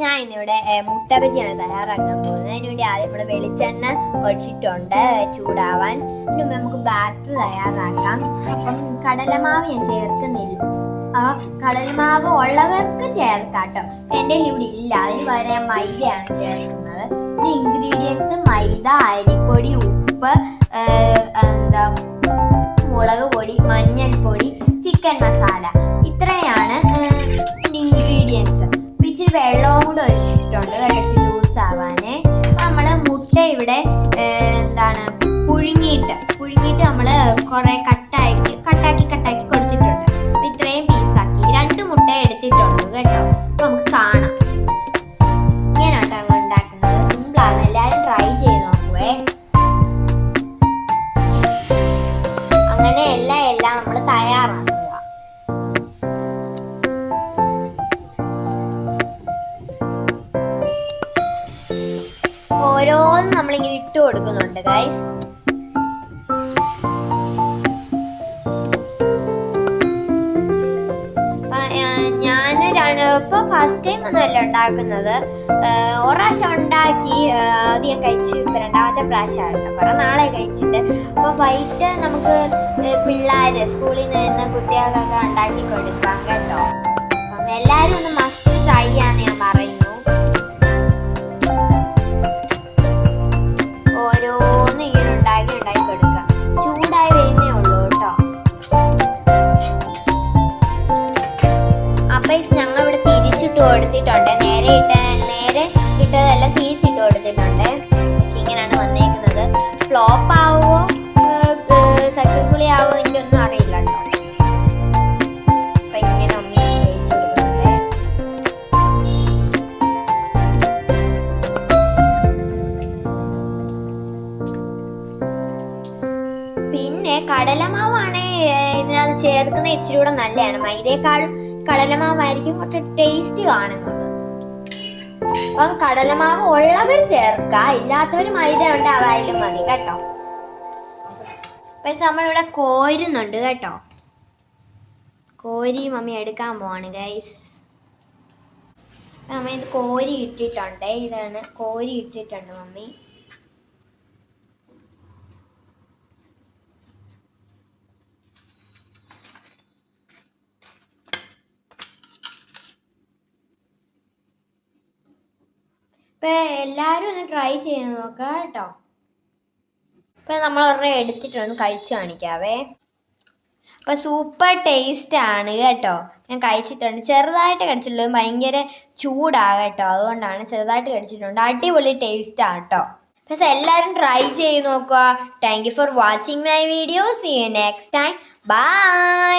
ഞാൻ ഇന്നിവിടെ മുട്ട തയ്യാറാക്കാൻ പോകുന്നത്. അതിനുവേണ്ടി ആദ്യം നമ്മൾ വെളിച്ചെണ്ണ ഒഴിച്ചിട്ടുണ്ട് ചൂടാവാൻ. അതിന് നമുക്ക് ബാറ്റർ തയ്യാറാക്കാം. അപ്പം കടലമാവ് ഞാൻ ചേർക്കുന്നില്ല ആ കടലമാവ് ഉള്ളവർക്ക് ചേർക്കാട്ടോ. കേട്ടോ എന്റെ ഇവിടെ ഇല്ല. അതിന് പകരം മൈദയാണ് ചേർക്കുന്നത്. ഇൻഗ്രീഡിയൻസ് മൈദ അരിപ്പൊടി ഉപ്പ് ഇവിടെ എന്താണ് പുഴുങ്ങിയിട്ട് പുഴുങ്ങിയിട്ട് നമ്മൾ കുറെ കട്ടാക്കി ഓരോന്നും നമ്മളിങ്ങനെ ഇട്ട് കൊടുക്കുന്നുണ്ട് ഗൈസ് ഇപ്പൊ ഫസ്റ്റ് ടൈം ഒന്നുമല്ല ഉണ്ടാക്കുന്നത്. ഒരാശം ഉണ്ടാക്കി ആദ്യം കഴിച്ചു ഇപ്പൊ രണ്ടാമത്തെ പ്രാവശ്യമായിരുന്നു കുറെ നാളെ കഴിച്ചിട്ട്. അപ്പൊ വൈകിട്ട് നമുക്ക് പിള്ളേര് സ്കൂളിൽ നിന്ന് കുട്ടികൾക്കൊക്കെ ഉണ്ടാക്കി കൊടുക്കാം കേട്ടോ. അപ്പം എല്ലാരും ഒന്ന് മസ്റ്റ് ട്രൈ ചെയ്യാന്ന് ഞാൻ അപ്പൊ ഞങ്ങൾ ഇവിടെ തിരിച്ചിട്ട് കൊടുത്തിട്ടുണ്ട്. നേരെ ഇട്ട നേരെ ഇട്ടതെല്ലാം തിരിച്ചിട്ട് കൊടുത്തിട്ടുണ്ട്. ഇങ്ങനെയാണ് വന്നേക്കുന്നത്. ഫ്ലോപ്പ് ആവുമോ സക്സസ്ഫുള്ളി ആവുമോ അറിയില്ല അപ്പൊ ഇങ്ങനെ അമ്മി പിന്നെ കടലമാവാണ് ഇതിനകത്ത് ചേർക്കുന്ന ഇച്ചിരി കൂടെ നല്ലതാണ്. മൈദയെക്കാളും കടലമാവായിരിക്കും കുറച്ച് ടേസ്റ്റ് കാണുന്നത്. അപ്പം കടലമാവ് ഉള്ളവർ ചേർക്ക ഇല്ലാത്തവർ മൈദ ഉണ്ട് അതായാലും മതി കേട്ടോ. പക്ഷെ നമ്മളിവിടെ കോരുന്നുണ്ട് കേട്ടോ. കോരി മമ്മി എടുക്കാൻ പോവാണ് ഗൈസ് മമ്മി ഇത് കോരി ഇട്ടിട്ടുണ്ട് ഇതാണ് കോരി ഇട്ടിട്ടുണ്ട് മമ്മി. ഇപ്പൊ എല്ലാവരും ഒന്ന് ട്രൈ ചെയ്ത് നോക്കാം കേട്ടോ. ഇപ്പൊ നമ്മൾ ഒരെണ്ണം എടുത്തിട്ടൊന്ന് കഴിച്ചു കാണിക്കാവേ. അപ്പൊ സൂപ്പർ ടേസ്റ്റ് ആണ് കേട്ടോ. ഞാൻ കഴിച്ചിട്ടുണ്ട്. ചെറുതായിട്ട് കഴിച്ചിട്ടുള്ളത് ഭയങ്കര ചൂടാ കേട്ടോ. അതുകൊണ്ടാണ് ചെറുതായിട്ട് കഴിച്ചിട്ടുണ്ട്. അടിപൊളി ടേസ്റ്റ് ആണ് കേട്ടോ. പക്ഷെ എല്ലാവരും ട്രൈ ചെയ്ത് നോക്കുക. Thank you for watching my video see you next time bye